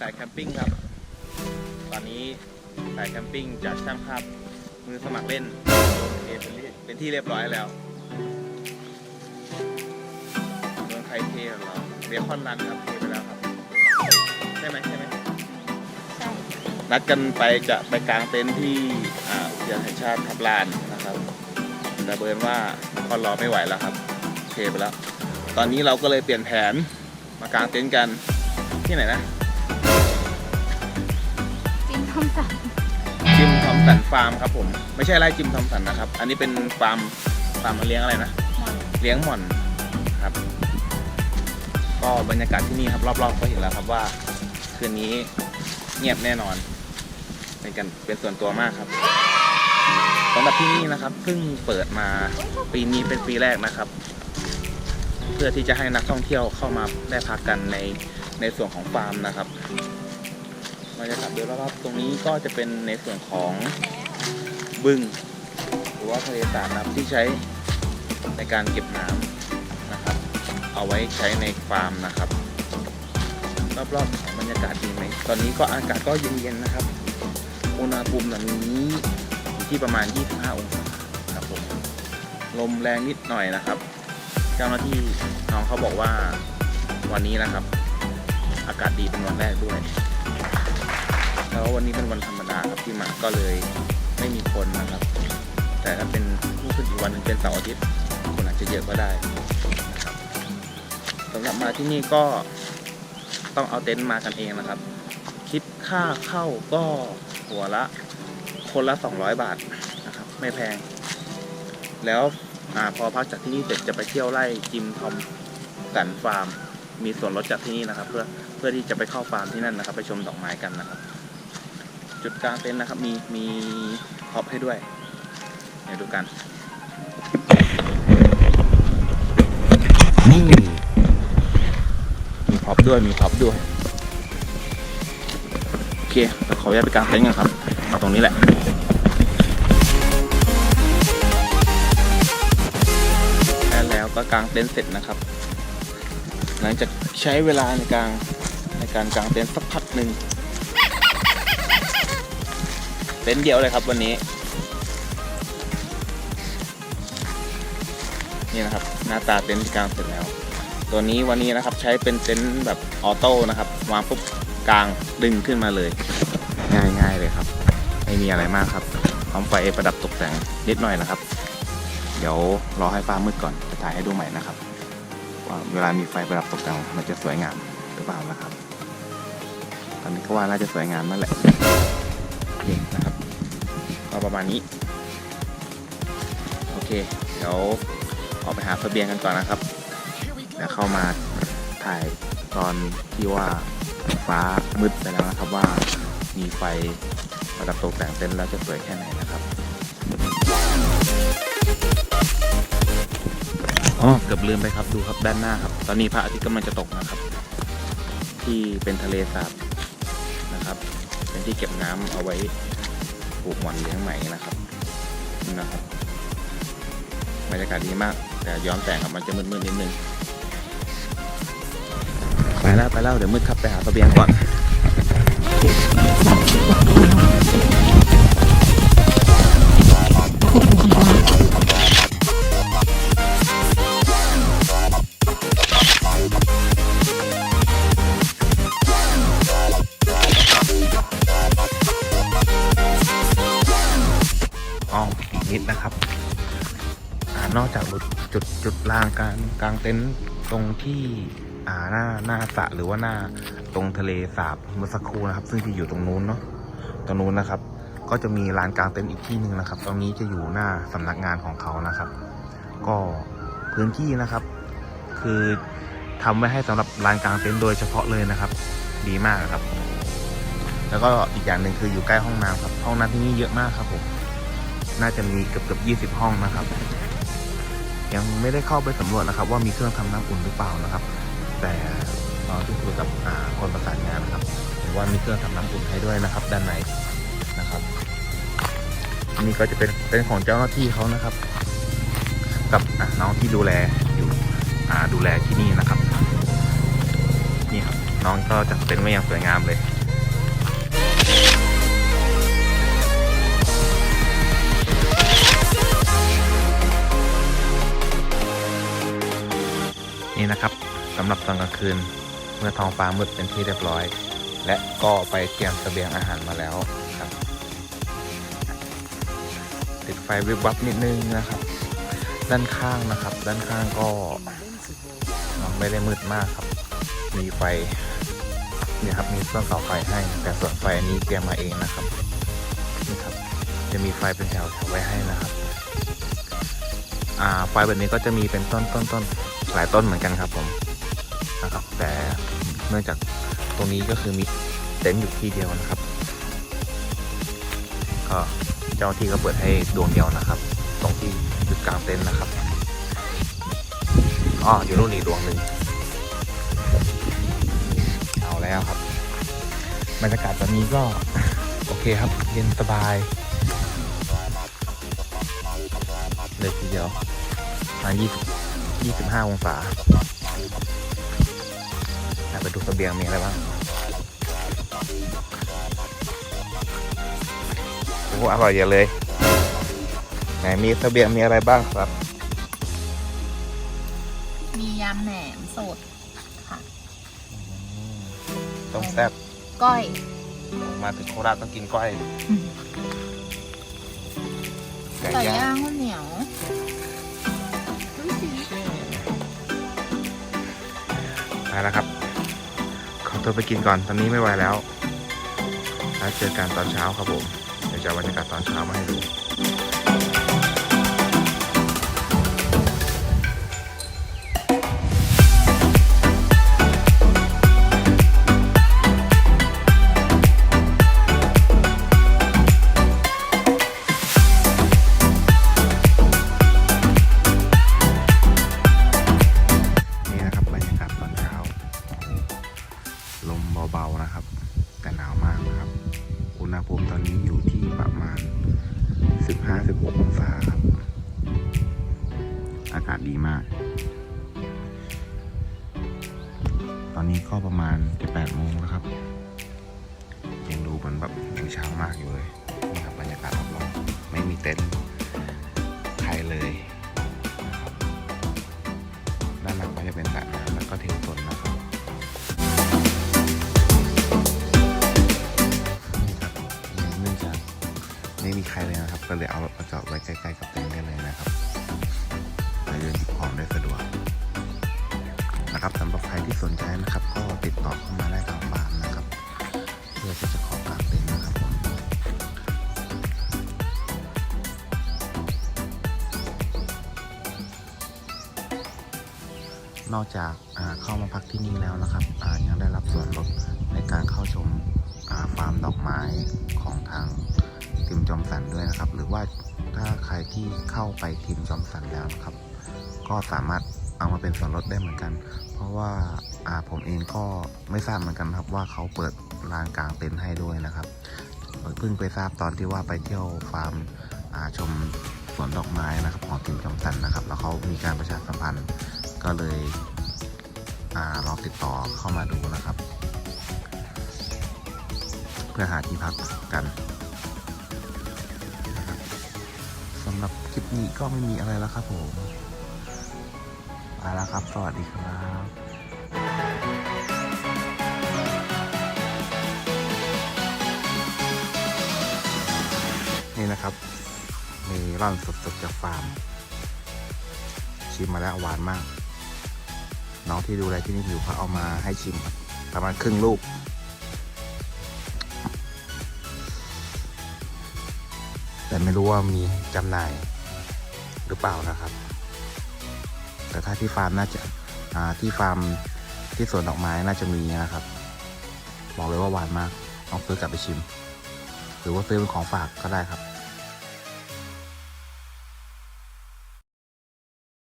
สายแคมปิ้งครับ ตอนนี้สายแคมปิ้งจากช่างภาพมือสมัครเล่นเทเป็นที่เป็นที่เรียบร้อยแล้วเมืองไทยเทของเราเบคอนรันครับเทไปแล้วครับ ใช่ไหมใช่ไหมใช่นัดกันไปจะไปกางเต็นท์ที่อ่าอุทยานแห่งชาติทับลานนะครับแต่เบิร์นว่าคอนรอไม่ไหวแล้วครับเทไปแล้ว ตอนนี้เราก็เลยเปลี่ยนแผนมากางเต็นท์กันที่ไหนนะ สันฟาร์มครับผม ไม่ใช่ไร่จิมทอมสันนะครับ อันนี้เป็นฟาร์มฟาร์มเลี้ยงอะไรนะมอนเลี้ยงหม่อนครับ ก็บรรยากาศที่นี่ครับ รอบๆก็เห็นแล้วครับว่าคืนนี้เงียบแน่นอน เป็นกันเป็นส่วนตัวมากครับสำหรับที่นี่นะครับเพิ่งเปิดมาปีนี้เป็นปีแรกนะครับ เพื่อที่จะให้นักท่องเที่ยวเข้ามาได้พักกันในในส่วนของฟาร์มนะครับ บรรยากาศโดยรอบๆตรงนี้ก็จะเป็นในส่วนของบึง หรือว่าทะเลสาบนะครับที่ใช้ในการเก็บน้ำนะครับ เอาไว้ใช้ในฟาร์มนะครับ รอบๆบรรยากาศดีไหมตอนนี้ก็อากาศก็เย็นๆนะครับอุณหภูมิตอนนี้อยู่ที่ประมาณ 25 องศาครับผมลมแรงนิดหน่อยนะครับ เจ้าหน้าที่น้องเขาบอกว่าวันนี้นะครับ อากาศดีเป็นวันแรกด้วย แล้ววันนี้เป็นวันธรรมดาครับที่มาก็เลยไม่มีคนนะครับ แต่ถ้าเป็นลูกขึ้นอีกวันนึงเป็นเสาร์อาทิตย์คนอาจจะเยอะก็ได้นะครับสำหรับมาที่นี่ก็ต้องเอาเต็นท์มากันเองนะครับ คิดค่าเข้าก็หัวละคนละ 200 บาทนะครับ ไม่แพง แล้วอพอพักจากที่นี่เสร็จจะไปเที่ยวไร่จิมทอมสันฟาร์ม มีส่วนลดจากที่นี่นะครับ เพื่อเพื่อที่จะไปเข้าฟาร์มที่นั่นนะครับ ไปชมดอกไม้กันนะครับ จุดกลางเต็นท์นะครับ มีมีพ็อปให้ด้วย เดี๋ยวดูกัน นี่ มีพ็อปด้วยมีพ็อปด้วย โอเคเดี๋ยวขออนุญาตไปกางเต็นท์กันครับเอาตรงนี้แหละและแล้วก็กางเต็นท์เสร็จนะครับ หลังจากใช้เวลาในการในการกางเต็นท์สักพักหนึ่ง เต็นท์เดียวเลยครับวันนี้ นี่นะครับ หน้าตาเต็นท์ที่กางเสร็จแล้ว ตัวนี้วันนี้นะครับใช้เป็นเต็นท์แบบออโต้นะครับวางปุ๊บกลางดึงขึ้นมาเลย ง่ายๆเลยครับ ไม่มีอะไรมากครับพร้อมไฟประดับตกแต่งนิดหน่อยนะครับ เดี๋ยวรอให้ฟ้ามืดก่อนจะถ่ายให้ดูใหม่นะครับว่าเวลามีไฟประดับตกแต่งมันจะสวยงามหรือเปล่านะครับ ตอนนี้ก็ว่าน่าจะสวยงามนั่นแหละโอเคนะครับ ก็ประมาณนี้ โอเค เดี๋ยวออกไปหาเสบียงกันก่อนนะครับเดี๋ยวเข้ามาถ่ายตอนที่ว่าฟ้ามืดไปแล้วนะครับว่ามีไฟประดับตกแต่งเต็นท์แล้วจะสวยแค่ไหนนะครับอ๋อเกือบลืมไปครับดูครับด้านหน้าครับ ตอนนี้พระอาทิตย์กำลังจะตกนะครับ ที่เป็นทะเลสาบนะครับ เป็นที่เก็บน้ำเอาไว้ ลูกหม่อนเลี้ยงใหม่นะครับนะครับบรรยากาศดีมาก แต่ย้อมแสงครับมันจะมืดๆนิดนึงไปแล้วไปแล้วเดี๋ยวมืดครับไปหาตะเบียงก่อน จุดจุดลางกลางกลางเต็นท์ตรงที่อ่าหน้าหน้าสระหรือว่าหน้าตรงทะเลสาบเมื่อสักครู่นะครับ ซึ่งที่อยู่ตรงนู้นเนาะตรงนู้นนะครับ ก็จะมีลานกลางเต็นท์อีกที่หนึ่งนะครับ ตรงนี้จะอยู่หน้าสำนักงานของเขานะครับ ก็พื้นที่นะครับ คือทำไว้ให้สำหรับลานกลางเต็นท์โดยเฉพาะเลยนะครับ ดีมากครับ แล้วก็อีกอย่างหนึ่งคืออยู่ใกล้ห้องน้ำครับ ห้องน้ำที่นี่เยอะมากครับผมน่าจะมีเกือบเกือบยี่สิบห้องนะครับ ยังไม่ได้เข้าไปสำรวจนะครับ ว่ามีเครื่องทำน้ำอุ่นหรือเปล่านะครับ แต่ตอนที่คุยกับคนประสานงานนะครับเห็นว่ามีเครื่องทำน้ำอุ่นให้ด้วยนะครับ ด้านในนะครับนี่ก็จะเป็นเป็นของเจ้าหน้าที่เขานะครับ กับน้องที่ดูแลอยู่ดูแลที่นี่นะครับ นี่ครับน้องก็จัดเต็นไว้อย่างสวยงามเลย นี่นะครับสำหรับตอนกลางคืนเมื่อท้องฟ้ามืดเป็นที่เรียบร้อย และก็ไปเตรียมเสบียงอาหารมาแล้วครับ ติดไฟวิบวับนิดนึงนะครับ ด้านข้างนะครับ ด้านข้างก็ไม่ได้มืดมากครับ มีไฟเนี่ยครับมีต้นเสาไฟให้ แต่ส่วนไฟอันนี้เตรียมมาเองนะครับนี่ครับ จะมีไฟเป็นแถวแถวไว้ให้นะครับ อ่าไฟแบบนี้ก็จะมีเป็นต้นต้นต้น หลายต้นเหมือนกันครับผมนะครับ แต่เนื่องจากตรงนี้ก็คือมีเต็นท์อยู่ที่เดียวนะครับ ก็เจ้าที่ก็เปิดให้ดวงเดียวนะครับ ตรงที่จุดกลางเต็นท์นะครับอ๋ออยู่นู่นอีกดวงหนึ่งเอาแล้วครับบรรยากาศตอนนี้ก็โอเคครับเย็นสบายเลยทีเดียวประมาณ20 25 องศาอะไปดูเสบียงมีอะไรบ้างโอ้โหอร่อยเยอะเลย ไหนมีเสบียงมีอะไรบ้างครับ มียำแหนมสดค่ะต้มแซ่บก้อย มาถึงโคราชต้องกินก้อยไก่ไก่ย่างย่างข้าวเหนียว แล้วครับ ขอตัวไปกินก่อนตอนนี้ไม่ไหวแล้วแล้วเจอกันตอนเช้าครับผมเดี๋ยวจะบรรยากาศตอนเช้ามาให้ดู ลมเบาๆนะครับ แต่หนาวมากนะครับ อุณหภูมิตอนนี้อยู่ที่ประมาณ 15-16 องศาครับ อากาศดีมาก ตอนนี้ก็ประมาณจะ8โมงแล้วครับ ยังดูเหมือนแบบยังเช้ามากอยู่เลยนี่ครับบรรยากาศรอบๆไม่มีเต็นท์ใครเลยด้านหลังก็จะเป็นสระน้ำแล้วก็เทนสนนะครับ นะครับ ก็เลยเอารถมาจอดไว้ใกล้ๆกับเต็นท์ได้เลยนะครับไปเดินหยิบของได้สะดวกนะครับสำหรับใครที่สนใจนะครับ ก็ติดต่อเข้ามาได้ทางฟาร์มนะครับ เพื่อที่จะขอกางเต็นท์นะครับผมนอกจากเข้ามาพักที่นี่แล้วนะครับยังได้รับส่วนลดในการเข้าชมฟาร์มดอกไม้ของทาง ทีมจอมสันด้วยนะครับ หรือว่าถ้าใครที่เข้าไปทีมจอมสันแล้วนะครับ ก็สามารถเอามาเป็นส่วนลดได้เหมือนกัน เพราะว่าผมเองก็ไม่ทราบเหมือนกันครับว่าเขาเปิดลานกลางเต็นท์ให้ด้วยนะครับเพิ่งไปทราบตอนที่ว่าไปเที่ยวฟาร์มชมสวนดอกไม้นะครับของทีมจอมสันนะครับ แล้วเขามีการประชาสัมพันธ์ก็เลยอาลองติดต่อเข้ามาดูนะครับ เพื่อหาที่พักกัน กี้ก็ไม่มีอะไรแล้วครับผมไปแล้วครับ สวัสดีครับนี่นะครับ มีร่อนสดๆจากฟาร์ม ชิมมาแล้วหวานมาก น้องที่ดูแลที่นี่อยู่เขาเอามาให้ชิมประมาณครึ่งลูก แต่ไม่รู้ว่ามีจำหน่าย หรือเปล่านะครับ แต่ถ้าที่ฟาร์มน่าจะาที่ฟาร์มที่สวนดอกไม้น่าจะมีนะครับ บอกเลยว่าหวานมากลองซื้อกลับไปชิม หรือว่าซื้อเป็นของฝากก็ได้ครับ